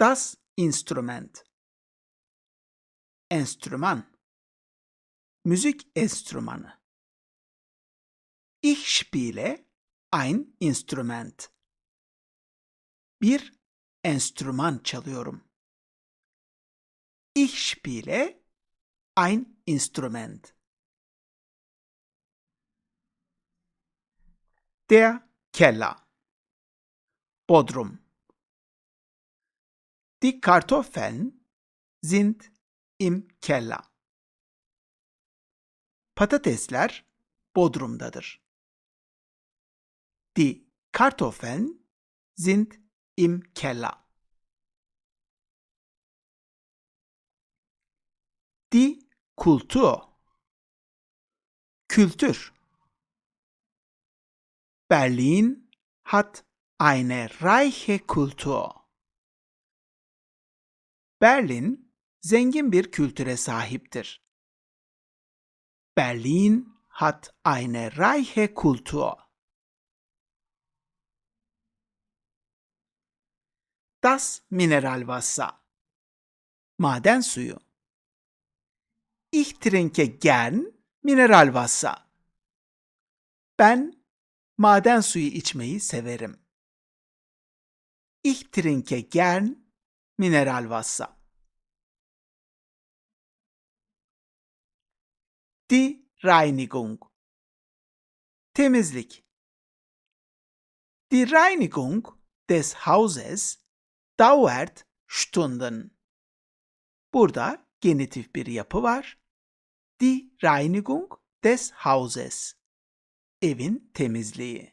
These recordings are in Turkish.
Das Instrument. Enstrüman. Müzik enstrümanı. Ich spiele ein Instrument. Bir enstrüman çalıyorum. Ich spiele ein Instrument. Der Keller. Bodrum. Die Kartoffeln sind im Keller. Patatesler Bodrum'dadır. Die Kartoffeln sind im Keller. Die Kultur Kültür Berlin hat eine reiche Kultur. Berlin zengin bir kültüre sahiptir. Berlin hat eine reiche Kultur. Das Mineralwasser. Maden suyu. Ich trinke gern Mineralwasser. Ben maden suyu içmeyi severim. Ich trinke gern Mineralwasser. Die Reinigung. Temizlik. Die Reinigung des Hauses dauert Stunden. Burada genitif bir yapı var. Die Reinigung des Hauses. Evin temizliği.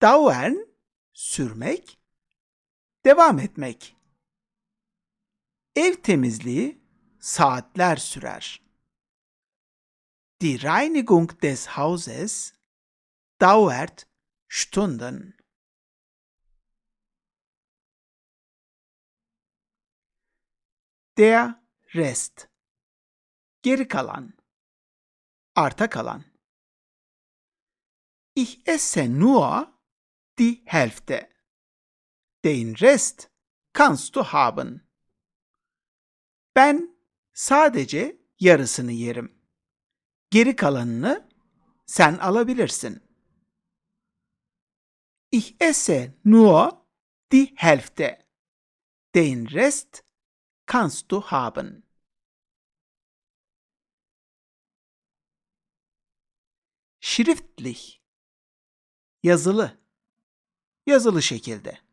Dauern sürmek, devam etmek. Ev temizliği saatler sürer. Die Reinigung des Hauses dauert Stunden. Der Rest. Geri kalan. Arta kalan. Ich esse nur die Hälfte. Den Rest kannst du haben. Ben sadece yarısını yerim. Geri kalanını sen alabilirsin. Ich esse nur die Hälfte. Den Rest kannst du haben. Schriftlich yazılı yazılı şekilde.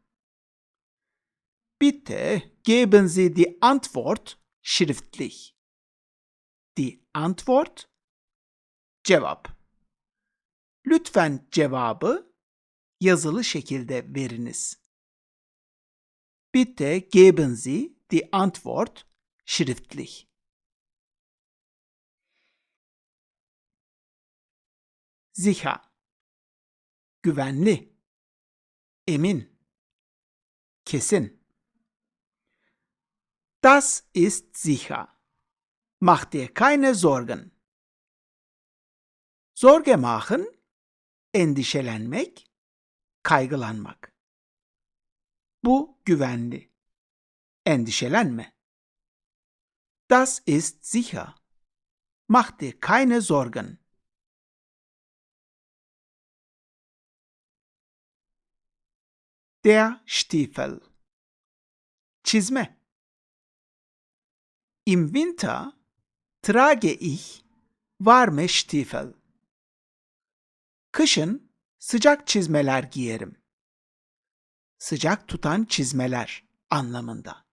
Bitte geben Sie die Antwort schriftlich. Die Antwort cevap. Lütfen cevabı yazılı şekilde veriniz. Bitte geben Sie die Antwort schriftlich. Sicher. Güvenli. Emin. Kesin. Das ist sicher. Mach dir keine Sorgen. Sorge machen, endişelenmek, kaygılanmak. Bu güvenli. Endişelenme. Das ist sicher. Mach dir keine Sorgen. Der Stiefel. Çizme. Im Winter trage ich warme Stiefel. Kışın sıcak çizmeler giyerim. Sıcak tutan çizmeler anlamında.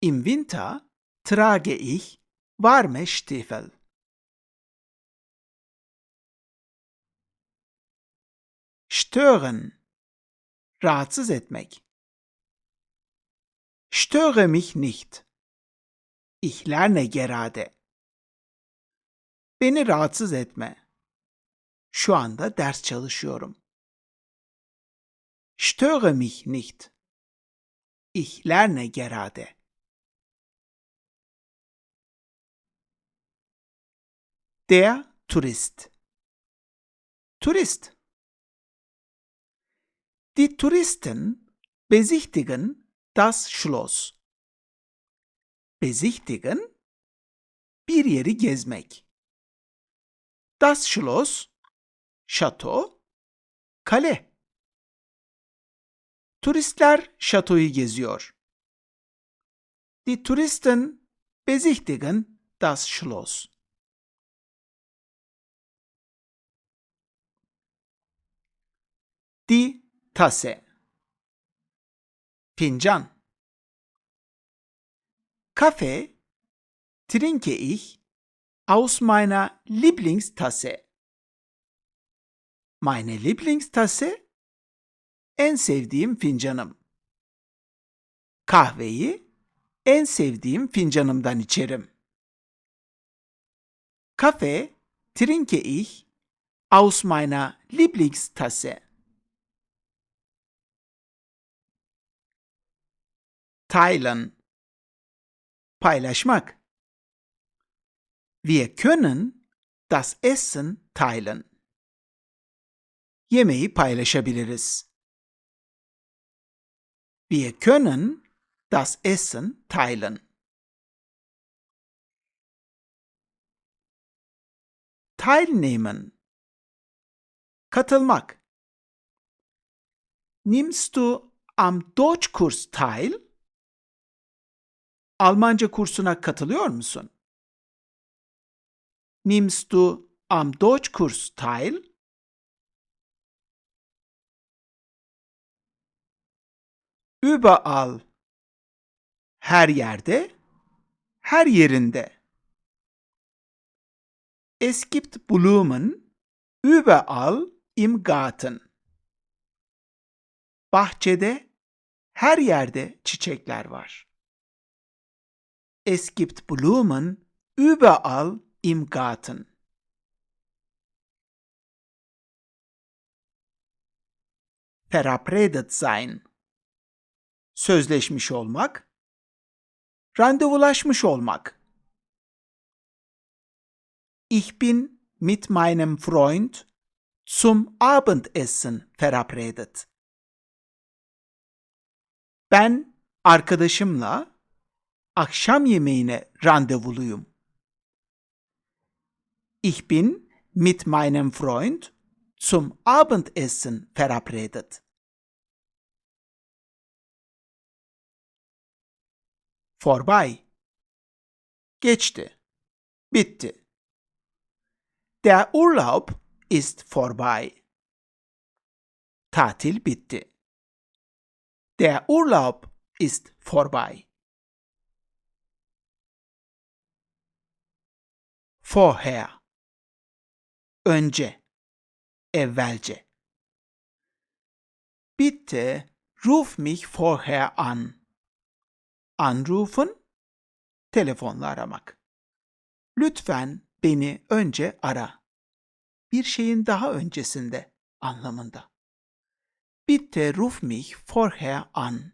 Im Winter trage ich warme Stiefel. Stören. Rahatsız etmek. Störe mich nicht. Ich lerne gerade. Beni rahatsız etme. Şu anda ders çalışıyorum. Störe mich nicht. Ich lerne gerade. Der Tourist. Tourist. Die Touristen besichtigen das Schloss. Besichtigen bir yeri gezmek. Das Schloss şato, kale. Turistler şatoyu geziyor. Die Touristen besichtigen das Schloss. Die Tasse Fincan Kaffee trinke ich aus meiner Lieblingstasse. Meine Lieblingstasse en sevdiğim fincanım. Kahveyi en sevdiğim fincanımdan içerim. Kaffee trinke ich aus meiner Lieblingstasse. Teilen paylaşmak. Wir können das Essen teilen. Yemeği paylaşabiliriz. Wir können das Essen teilen. Teilnehmen Katılmak Nimmst du am Deutschkurs teil? Almanca kursuna katılıyor musun? Nimmst du am Deutschkurs teil? Überall. Her yerde, her yerinde. Es gibt Blumen überall im Garten. Bahçede, her yerde çiçekler var. Es gibt Blumen überall im Garten. Verabredet sein. Sözleşmiş olmak. Randevulaşmış olmak. Ich bin mit meinem Freund zum Abendessen verabredet. Ben arkadaşımla akşam yemeğine randevuluyum. Ich bin mit meinem Freund zum Abendessen verabredet. Vorbei. Geçti. Bitti. Der Urlaub ist vorbei. Tatil bitti. Der Urlaub ist vorbei. Vorher önce, evvelce. Bitte ruf mich vorher an. Anrufen, telefonla aramak. Lütfen beni önce ara. Bir şeyin daha öncesinde anlamında. Bitte ruf mich vorher an.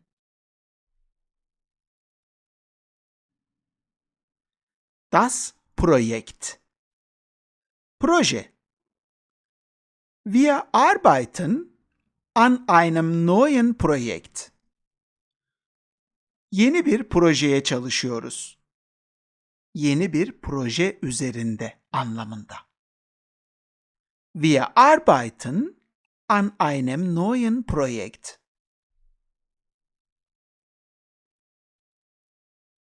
Das Projekt. Proje Wir arbeiten an einem neuen Projekt. Yeni bir projeye çalışıyoruz. Yeni bir proje üzerinde anlamında. Wir arbeiten an einem neuen Projekt.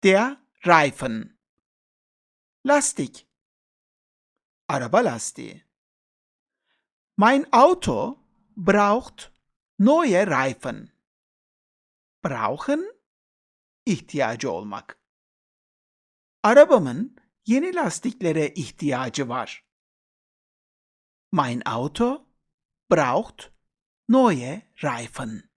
Der Reifen. Lastik. Araba lastiği. Mein Auto braucht neue Reifen. Brauchen ihtiyacı olmak. Arabamın yeni lastiklere ihtiyacı var. Mein Auto braucht neue Reifen.